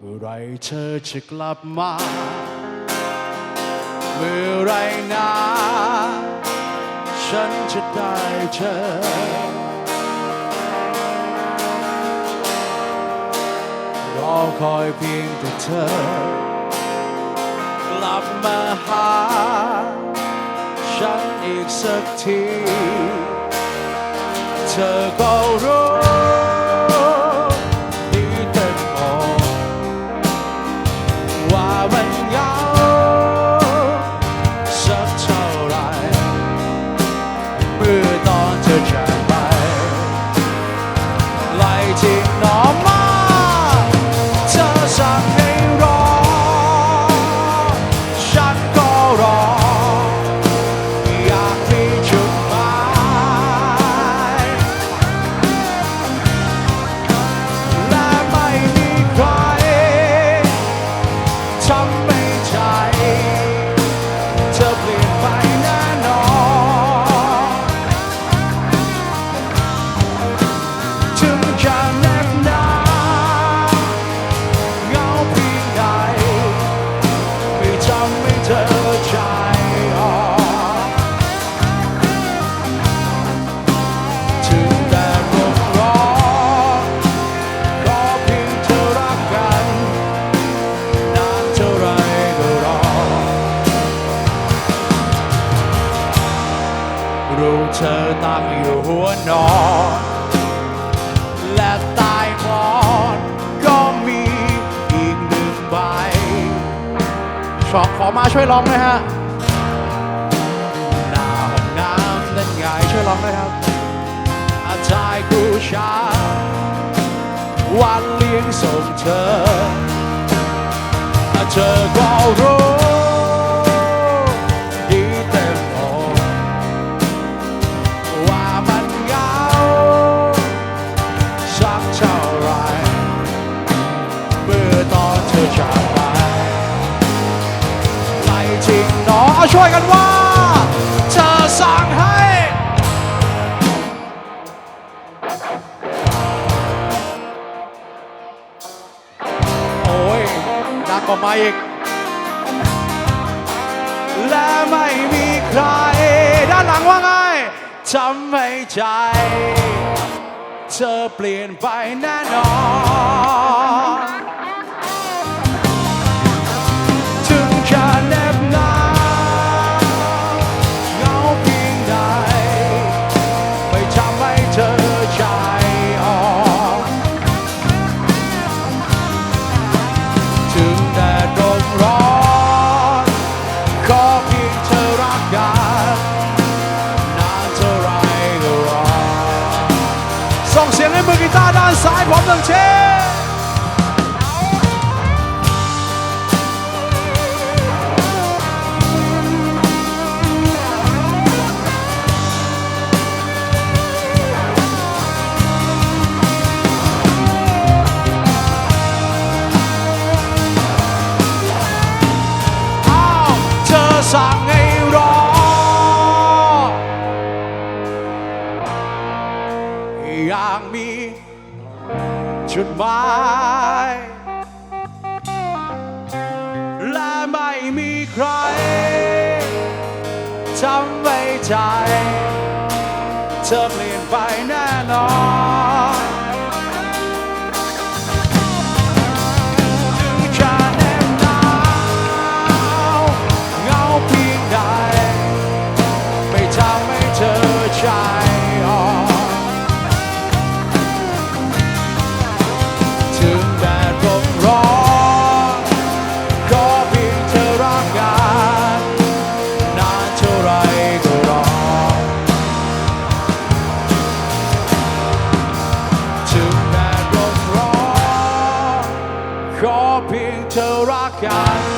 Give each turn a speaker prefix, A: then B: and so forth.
A: เมื่อไรเธอจะกลับมา เมื่อไรนะ ฉันจะได้เจอ รอคอยเพียงแต่เธอ กลับมาหา ฉันอีกสักที เธอก็รู้ รู้เธอตั้งอยู่หัวนอน และใต้หมอนก็มีอีกหนึ่งใบชอบขอมาช่วยร้องนะฮะหน้าห้องน้ำนั่นไงช่วยร้องด้วยครับอาชายกูชาวันเลี้ยงส่งเธอเธอก็รู้ กันว่า เธอสั่งให้ โอ้ยดังกว่ามาอีก และไม่มีใคร ด้านหลังว่าไงทำให้ใจ เธอเปลี่ยนไปแน่นอน ด้านซ้ายผมหนึ่งเช จุดหมายและไม่มีใครทำให้ใจ เธอเปลี่ยนไปแน่นอน เพี